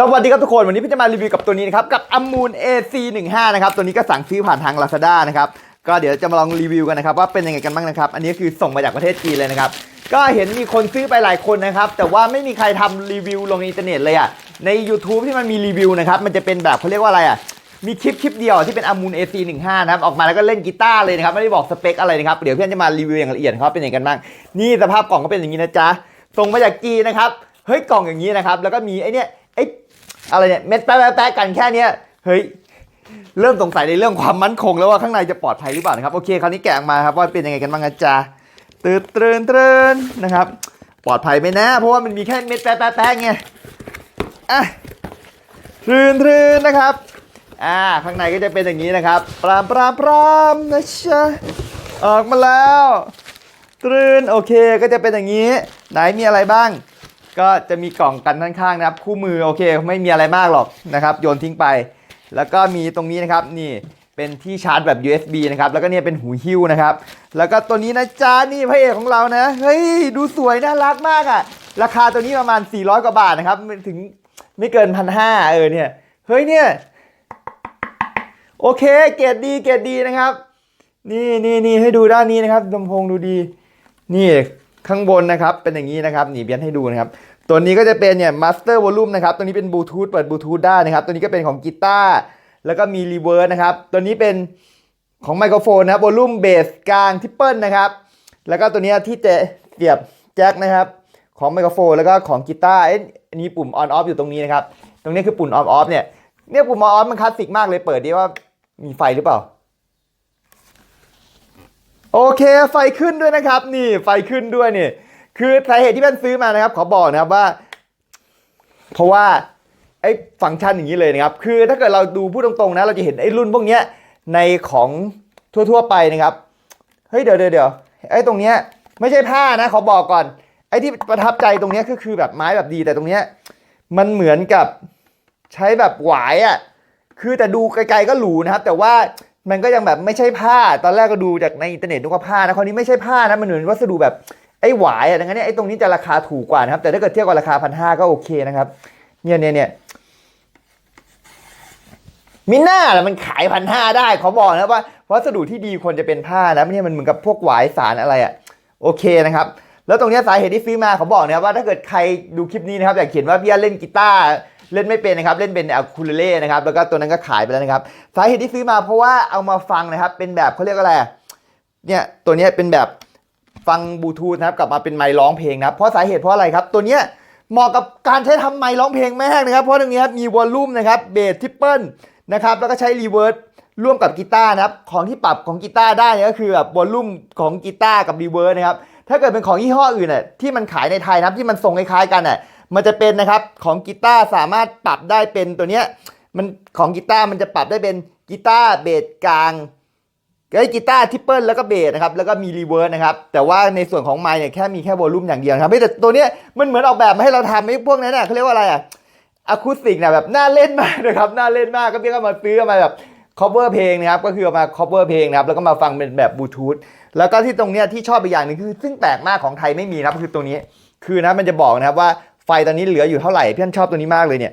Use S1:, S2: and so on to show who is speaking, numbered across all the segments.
S1: สวัสดีครับทุกคน วันนี้พี่จะมารีวิวกับตัวนี้นะครับ กับ a m o o n AC15 นะครับ ตัวนี้ก็สั่งซื้อผ่านทาง Lazada นะครับ ก็เดี๋ยวจะมาลองรีวิวกันนะครับ ว่าเป็นยังไงกันบ้างนะครับ อันนี้คือส่งมาจากประเทศจีนเลยนะครับ ก็เห็นมีคนซื้อไปหลายคนนะครับ แต่ว่าไม่มีใครทำรีวิวลงอินเทอร์เน็ตเลยอะ ใน YouTube ที่มันมีรีวิวนะครับ มันจะเป็นแบบเขาเรียกว่าอะไรอะ มีคลิปคลิปเดียวที่เป็น a m o o n AC15 นะครับ ออกมาแล้วก็เล่นกีตาร์เลยนะครับ ไม่ได้บอกสเปคอะไรนะครับ เดี๋ยวเพื่อนจะมารีวิวอย่างละเอียดครับเป็นยังไงกันบ้าง นี่สภาพกล่องก็เป็นอย่างนี้นะจ๊ะ ส่งมาจากจีนนะครับ เฮ้ยกล่องอย่างนี้นะครับ แล้วก็มีไอเนี้ยไอ อะไรเนี่ยเม็ดแป๊ะแป๊ะกันแค่เนี้ยเฮ้ยเริ่มสงสัยในเรื่องความมั่นคง แล้วว่าข้างในจะปลอดภัยหรือเปล่านะครับโอเคคราวนี้แกะออกมาครับว่าเป็นยังไงกันบ้างนะจ๊ะตื่นตื่นตื่นนะครับ ปลอดภัยไหมนะ เพราะว่ามันมีแค่เม็ดแป๊ะแป๊ะไงอะตื่นตื่นนะครับอ่าข้างในก็จะเป็นอย่างนี้นะครับปรามปรามปรามนะจ๊ะออกมาแล้วตื่นโอเคก็จะเป็นอย่างนี้ ไหนมีอะไรบ้าง ก็จะมีกล่องกันข้างๆนะครับ คู่มือโอเค ไม่มีอะไรมากหรอกนะครับ โยนทิ้งไป แล้วก็มีตรงนี้นะครับนี่เป็นที่ชาร์จแบบ USB นะครับแล้วก็เนี่ยเป็นหูหิ้วนะครับ แล้วก็ตัวนี้นะจ๊ะนี่พระเอกของเรานะเฮ้ยดูสวยน่ารักมากอะ่ะ ราคาตัวนี้ประมาณ 400 กว่าบาทนะครับไม่ถึงไม่เกินพันห้าเออเนี่ยเฮ้ยเนี่ยโอเคเกรดดีเกรดดีนะครับ นี่นี่นี่ให้ดูด้านนี้นะครับลำโพงดูดี นี่ข้างบนนะครับเป็นอย่างนี้นะครับนี่เบียนให้ดูนะครับ ตัวนี้ก็จะเป็นเนี่ยมาสเตอร์วอลลุ่มนะครับ ตัวนี้เป็นบลูทูธเปิดบลูทูธได้นะครับ ตัวนี้ก็เป็นของกีตาร์แล้วก็มีรีเวิร์สนะครับ ตัวนี้เป็นของไมโครโฟนนะครับวอลลุ่มเบสกลางทิปเปิลนะครับ แล้วก็ตัวนี้ที่จะเสียบแจ็คนะครับ ของไมโครโฟนแล้วก็ของกีตาร์อันนี้ปุ่มออนออฟอยู่ตรงนี้นะครับ ตรงนี้คือปุ่มออนออฟเนี่ยเนี่ยปุ่มออนออฟมันคลาสสิกมากเลยเปิดดีว่ามีไฟหรือเปล่า โอเคไฟขึ้นด้วยนะครับ นี่ไฟขึ้นด้วยนี่ คือสาเหตุที่เป็นซื้อมานะครับ ขอบอกนะครับว่า เพราะว่าไอ้ฟังก์ชันอย่างนี้เลยนะครับ คือถ้าเกิดเราดูพูดตรงๆนะ เราจะเห็นไอ้รุ่นพวกเนี้ยในของทั่วๆไปนะครับ เฮ้ยเดี๋ยวเดี๋ยวเดี๋ยวไอ้ตรงเนี้ยไม่ใช่ผ้านะขอบอกก่อน ไอ้ที่ประทับใจตรงเนี้ยก็คือแบบไม้แบบดีแต่ตรงเนี้ยมันเหมือนกับใช้แบบหวายอะ่ะ คือแต่ดูไกลๆก็หรูนะครับ แต่ว่ามันก็ยังแบบไม่ใช่ผ้า ตอนแรกก็ดูจากในอินเทอร์เน็ตนึกว่าผ้านะคราวนี้ไม่ใช่ผ้านะ มันเหมือนวัสดุแบบ ไอ้หวายอะดังนั้นเนี่ยไอ้ตรงนี้จะราคาถูกกว่านะครับ แต่ถ้าเกิดเทียบกับราคาพันห้าก็โอเคนะครับ เนี่ยเนี่ยเนี่ยมิน่าแหละมันขายพันห้าได้ขอบอกนะว่าวัสดุที่ดีควรจะเป็นผ้านะไม่ใช่มันเหมือนกับพวกหวายสารอะไรอะโอเคนะครับ แล้วตรงเนี้ยสาเหตุที่ซื้อมาเขาบอกนะครับว่าถ้าเกิดใครดูคลิปนี้นะครับอยากเขียนว่าพี่เล่นกีตาร์เล่นไม่เป็นนะครับ เล่นเป็นอะคูเลเล่นะครับแล้วก็ตัวนั้นก็ขายไปแล้วนะครับ สาเหตุที่ซื้อมาเพราะว่าเอามาฟังนะครับ เป็นแบบเขาเรียกอะไรเนี่ยตัวนี้เป็นแบบ ฟังบลูทูธนะครับกลับมาเป็นไมค์ร้องเพลงนะครับเพราะสาเหตุเพราะอะไรครับ ตัวเนี้ยเหมาะกับการใช้ทำไมค์ร้องเพลงมากนะครับ เพราะตรงนี้ครับมีวอลลุ่มนะครับเบสทิปเปิลนะครับแล้วก็ใช้รีเวิร์สร่วมกับกีตาร์นะครับของที่ปรับของกีตาร์ได้เนี่ยก็คือแบบวอลลุ่มของกีตาร์กับรีเวิร์สนะครับถ้าเกิดเป็นของยี่ห้ออื่นน่ะที่มันขายในไทยนะครับที่มันทรงคล้ายๆกันน่ะมันจะเป็นนะครับของกีตาร์สามารถปรับได้เป็นตัวเนี้ยมันของกีตาร์มันจะปรับได้เป็นกีตาร์เบสกลาง ไอ้กีตาร์ทิปเปิลแล้วก็เบสนะครับแล้วก็มีรีเวิร์สนะครับแต่ว่าในส่วนของไมค์เนี่ยแค่มีแค่วอลลุ่มอย่างเดียวนะครับแต่ตัวเนี้ยมันเหมือนออกแบบมาให้เราทำไอ้พวกนั้นน่ะเขาเรียกว่าอะไรอะอะคูสติกเนี่ยแบบน่าเล่นมากนะครับน่าเล่นมากก็พี่ก็มาซื้อมาแบบ cover เพลงนะครับก็คือมา cover เพลงนะครับแล้วก็มาฟังเป็นแบบบลูทูธแล้วก็ที่ตรงเนี้ยที่ชอบอีกอย่างหนึ่งคือ ซึ่งแปลกมากของไทยไม่มีนะครับคือตัวนี้ คือนะมันจะบอกนะครับว่าไฟตอนนี้เหลืออยู่เท่าไหร่พี่ท่านชอบตัวนี้มากเลยเนี่ย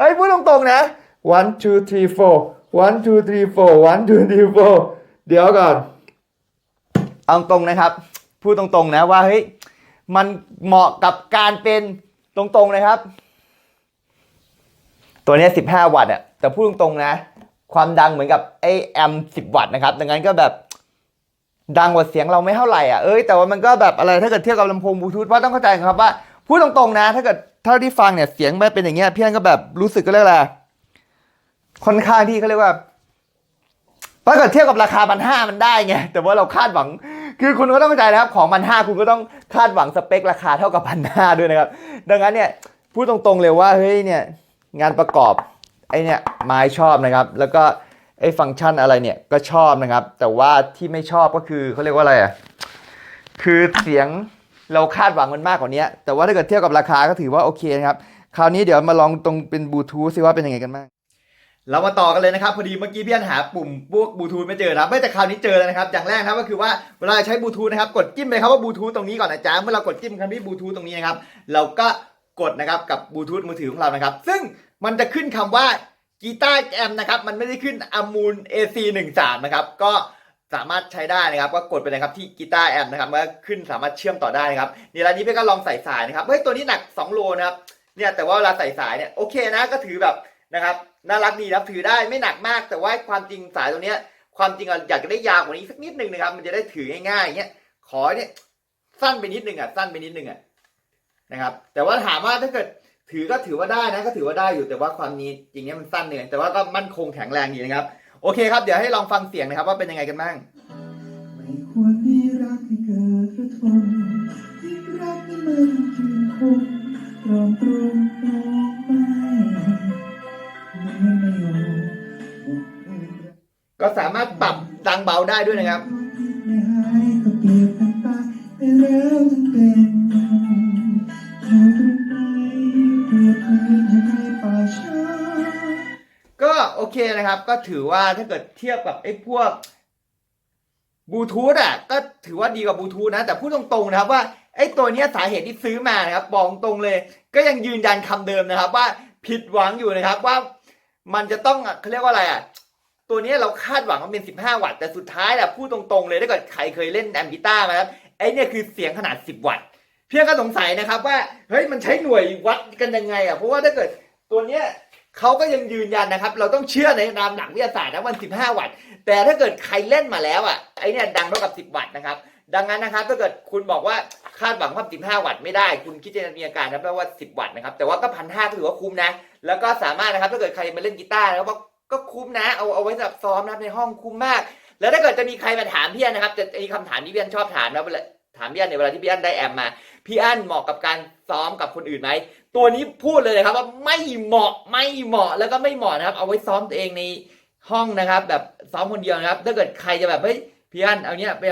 S1: อ้ยพูดตรงๆนะ one two three four one two three four one two three four เดี๋ยวก่อน เอาตรงนะครับ พูดตรงๆนะว่าเฮ้ยมันเหมาะกับการเป็นตรงๆนะครับ ตัวนี้ 15 วัตต์อะแต่พูดตรงๆนะ ความดังเหมือนกับไอแอม10 วัตต์นะครับ ดังนั้นก็แบบดังกว่าเสียงเราไม่เท่าไหร่อะ เอ้ยแต่ว่ามันก็แบบอะไรถ้าเกิดเทียบกับลำโพงบลูทูธเพราะต้องเข้าใจครับว่า พูดตรงๆนะ ถ้าเกิดเท่าที่ฟังเนี่ยเสียงไม่เป็นอย่างเงี้ยพี่อนก็แบบรู้สึกก็เรียกอะไรค่อนข้างที่เขาเรียกว่าถ้าเกิดเทียบกับราคาพันห้ามันได้ไงแต่ว่าเราคาดหวัง คือคุณก็ต้องเข้าใจนะครับของพันห้าคุณก็ต้องคาดหวังสเปคราคาเท่ากับพันห้าด้วยนะครับ ดังนั้นเนี่ยพูดตรงๆเลยว่าเฮ้ยเนี่ยงานประกอบไอเนี่ยไม้ชอบนะครับ แล้วก็ไอฟังก์ชันอะไรเนี่ยก็ชอบนะครับ แต่ว่าที่ไม่ชอบก็คือเขาเรียกว่าอะไรอะคือเสียง เราคาดหวังมันมากกว่านี้ แต่ว่าถ้าเกิดเทียบกับราคาก็ถือว่าโอเคนะครับ คราวนี้เดี๋ยวมาลองตรงเป็นบลูทูธซิว่าเป็นยังไงกันบ้าง เรามาต่อกันเลยนะครับ พอดีเมื่อกี้พี่อันหาปุ่มพวกบลูทูธไม่เจอครับไม่แต่คราวนี้เจอแล้วนะครับ อย่างแรกนะครับก็คือว่าเวลาใช้บลูทูธนะครับกดจิ้มไปครับว่าบลูทูธตรงนี้ก่อนนะจ๊ะเมื่อเรากดจิ้มคำที่บลูทูธตรงนี้นะครับเราก็กดนะครับกับบลูทูธมือถือของเรานะครับ ซึ่งมันจะขึ้นคำว่ากีตาร์แอมนะครับมันไม่ได้ขึ้นอมูล AC13 นะครับก็ สามารถใช้ได้นะครับก็กดไปเลยครับที่กีตาร์แอมนะครับก็ขึ้นสามารถเชื่อมต่อได้นะครับนี่ร้านนี้เพี่อนก็ลองใส่สายนะครับเฮ้ยตัวนี้หนัก 2 โลนะครับเนี่ยแต่ว่าเวลาใส่สายเนี่ยโอเคนะก็ถือแบบนะครับน่ารักดีนะครับถือได้ไม่หนักมาก แต่ว่าความจริงสายตัวเนี้ยความจริงอะอยากจะได้ยาวกว่านี้สักนิดนึงนะครับ มันจะได้ถือง่ายๆอย่างเงี้ยขอเนี่ยสั้นไปนิดนึงอะสั้นไปนิดนึงอะนะครับ แต่ว่าถามว่าถ้าเกิดถือก็ถือว่าได้นะก็ถือว่าได้อยู่แต่ว่าความนี้จริงเนี้ยมันสั้นเนื่อยแต่ว่าก็มั่นคงแข็งแรงดีนะครับ โอเคครับ เดี๋ยวให้ลองฟังเสียงนะครับว่าเป็นยังไงกันบ้าง
S2: ไม่ควรมีรักให้เกิดระทมยิ่งรักให้มันยืนคงตรอมตรงมองไม่ไม่ไม่ยอมบอกเองรัก
S1: ก็สามารถปรับดังเบาได้ด้วยนะครับ
S2: ไม่หายก็เปลี่ยนทางตายไปแล้วทั้งเป็นอยู่ตรงไหนเปรียบเหมือนอยู่ในป่าช้า
S1: โอเคนะครับ ก็ถือว่าถ้าเกิดเทียบกับไอ้พวกบลูทูธอะก็ถือว่าดีกว่าบลูทูธนะ แต่พูดตรงๆนะครับว่าไอ้ตัวเนี้ยสาเหตุที่ซื้อมานะครับบอกตรงเลย ก็ยังยืนยันคำเดิมนะครับ ว่าผิดหวังอยู่นะครับว่ามันจะต้องเขาเรียกว่าอะไรอะตัวเนี้ยเราคาดหวังว่าเป็น 15 วัตต์แต่สุดท้ายแหละพูดตรงๆเลยถ้าเกิดใครเคยเล่นแอมพิต้ามาครับไอ้เนี่ยคือเสียงขนาด 10 วัตต์เพียงก็สงสัยนะครับว่าเฮ้ยมันใช้หน่วยวัดกันยังไงอะเพราะว่าถ้าเกิดตัวเนี้ย เขาก็ยังยืนยันนะครับ เราต้องเชื่อในตามหลักวิทยาศาสตร์นะวัน 15 วัตต์ แต่ถ้าเกิดใครเล่นมาแล้วอะไอเนี่ยดังเท่ากับ 10 วัตต์นะครับ ดังนั้นนะครับถ้าเกิดคุณบอกว่าคาดหวังว่า15 วัตต์ไม่ได้ คุณคิดจะมีอาการครับแปลว่า 10 วัตต์นะครับ แต่ว่าก็พันห้าถือว่าคุ้มนะ แล้วก็สามารถนะครับถ้าเกิดใครมาเล่นกีตาร์นะครับก็คุ้มนะ เอาเอาไว้สำหรับซ้อมนะครับในห้องคุ้มมาก แล้วถ้าเกิดจะมีใครมาถามพี่นะครับ จะมีคำถามที่พี่ชอบถามนะเวลา ถามพี่อันในเวลาที่พี่อันได้แอมมา พี่อันเหมาะกับการซ้อมกับคนอื่นไหม ตัวนี้พูดเลยนะครับว่าไม่เหมาะไม่เหมาะแล้วก็ไม่เหมาะนะครับ เอาไว้ซ้อมตัวเองในห้องนะครับ แบบซ้อมคนเดียวนะครับ ถ้าเกิดใครจะแบบเฮ้ยพี่อันเอาเนี้ยไป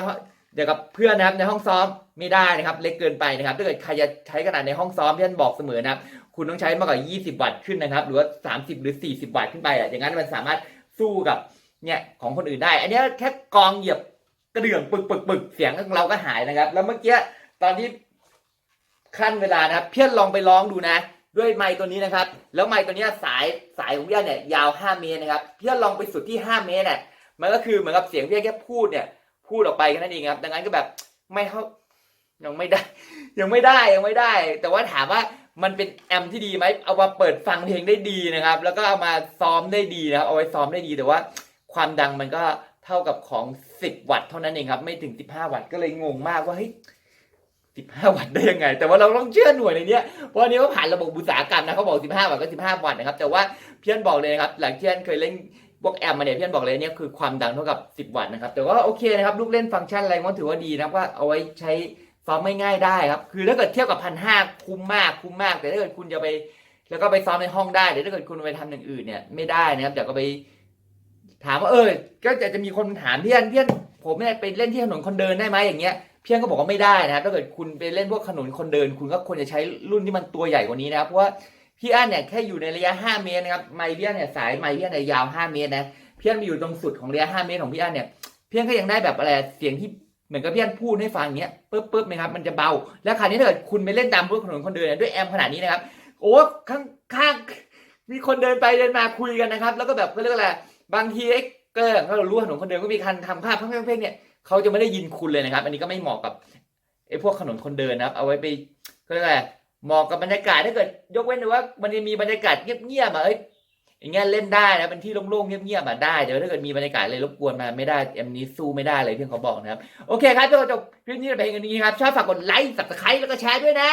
S1: เดี๋ยวกับเพื่อนนะครับในห้องซ้อมไม่ได้นะครับ เล็กเกินไปนะครับ ถ้าเกิดใครจะใช้ขนาดในห้องซ้อมพี่อันบอกเสมอนะครับ คุณต้องใช้มากกว่า 20 วัตต์ขึ้นนะครับ หรือว่า 30 หรือ 40 วัตต์ขึ้นไปอะอย่างนั้นมันสามารถสู้กับเนี่ยของคนอื่นได้ อันนี้แค่กองเหยียบ กระเดื่องปึกปึกปึกเสียงของเราก็หายนะครับ แล้วเมื่อกี้ตอนที่ขั้นเวลานะครับเพี้ยนลองไปร้องดูนะ ด้วยไมค์ตัวนี้นะครับ แล้วไมค์ตัวนี้สายสายของเพี้ยนเนี่ยยาว 5 เมตรนะครับ เพี้ยนลองไปสุดที่ 5 เมตรเนี่ยมันก็คือเหมือนกับเสียงเพี้ยนแค่พูดเนี่ย พูดออกไปแค่นั้นเองครับ ดังนั้นก็แบบไม่เท่ายังไม่ได้ ยังไม่ได้ยังไม่ได้ แต่ว่าถามว่ามันเป็นแอมที่ดีไหมเอามาเปิดฟังเพลงได้ดีนะครับ แล้วก็เอามาซ้อมได้ดีนะครับเอาไว้ซ้อมได้ดีแต่ว่า ความดังมันก็ เท่ากับของ 10 วัตต์เท่านั้นเองครับ ไม่ถึง 15 วัตต์ก็เลยงงมากว่าเฮ้ย15 วัตต์ได้ยังไง แต่ว่าเราต้องเชื่อหน่วยในเนี้ยเพราะอันนี้ว่าผ่านระบบอุตสาหกรรมนะเขาบอก 15 วัตต์ก็ 15 วัตต์นะครับ แต่ว่าเพี้ยนบอกเลยนะครับ หลังเพี้ยนเคยเล่นพวกแอมมาเนี่ยเพี้ยนบอกเลยเนี่ยคือความดังเท่ากับ 10 วัตต์นะครับ แต่ว่าโอเคนะครับลูกเล่นฟังก์ชันอะไรมันถือว่าดีนะว่าเอาไว้ใช้ซ้อมง่ายได้ครับ คือถ้าเกิดเทียบกับพันห้าคุ้มมากคุ้มมาก แต่ถ้าเกิดคุณจะไป แล้วก็ไปซ้อมในห้องได้แต่ถ้าเกิดคุณไปทำอย่างอื่นเนี่ยไม่ได้นะครับเดี๋ยวก็ไป ถามว่าเออ ก็จะจะมีคนถามเพี้ยนเพี้ยนผมเนี่ยไปเล่นที่ถนนคนเดินได้ไหมอย่างเงี้ยเพี้ยนก็บอกว่าไม่ได้นะครับถ้าเกิดคุณไปเล่นพวกถนนคนเดิน คุณก็ควรจะใช้รุ่นที่มันตัวใหญ่กว่านี้นะครับเพราะว่าพี่อันเนี่ยแค่อยู่ในระยะ 5 เมตรนะครับไมค์พี่อันเนี่ยสายไมค์พี่อันเนี่ยยาว 5 เมตรนะเพี่อนมีอยู่ตรงสุดของระยะ 5 เมตรของพี่อันเนี่ยเพี่อนก็ยังได้แบบอะไรเสียงที่เหมือนกับพี่อันพูดให้ฟังอย่างเงี้ยปึ๊บปึ๊บนะครับมันจะเบา แล้วคราวนี้ถ้าเกิดคุณไปเล่นตามพวกถนนคนเดินด้วยแอมขนาดนี้นะครับโอ้ข้างข้างมีคนเดินไปเดินมาคุยกันนะครับ แล้วก็แบบเขาเรียกอะไร บางทีไอ้เกิดถ้าเรารู้ว่าถนนคนเดินก็มีคันทำภาพเพ่งๆเนี่ยเขาจะไม่ได้ยินคุณเลยนะครับ อันนี้ก็ไม่เหมาะกับไอ้พวกถนนคนเดินนะครับ เอาไว้ไปเขาเรียกว่าอะไรเหมาะกับบรรยากาศถ้าเกิด ยกเว้นแต่ว่า มันจะมีบรรยากาศเงียบๆอะเอ้ยอย่างเงี้ยเล่นได้นะเป็นที่โล่งๆเงียบๆอะได้เดี๋ยวถ้าเกิดมีบรรยากาศอะไรรบกวนมาไม่ได้เอ็มนี้สู้ไม่ได้เลยที่เขาบอกนะครับโอเคครับจบจบคลิปนี้ไปเพียงเท่านี้ครับชอบฝากกดไลค์ subscribe แล้วก็แชร์ด้วยนะ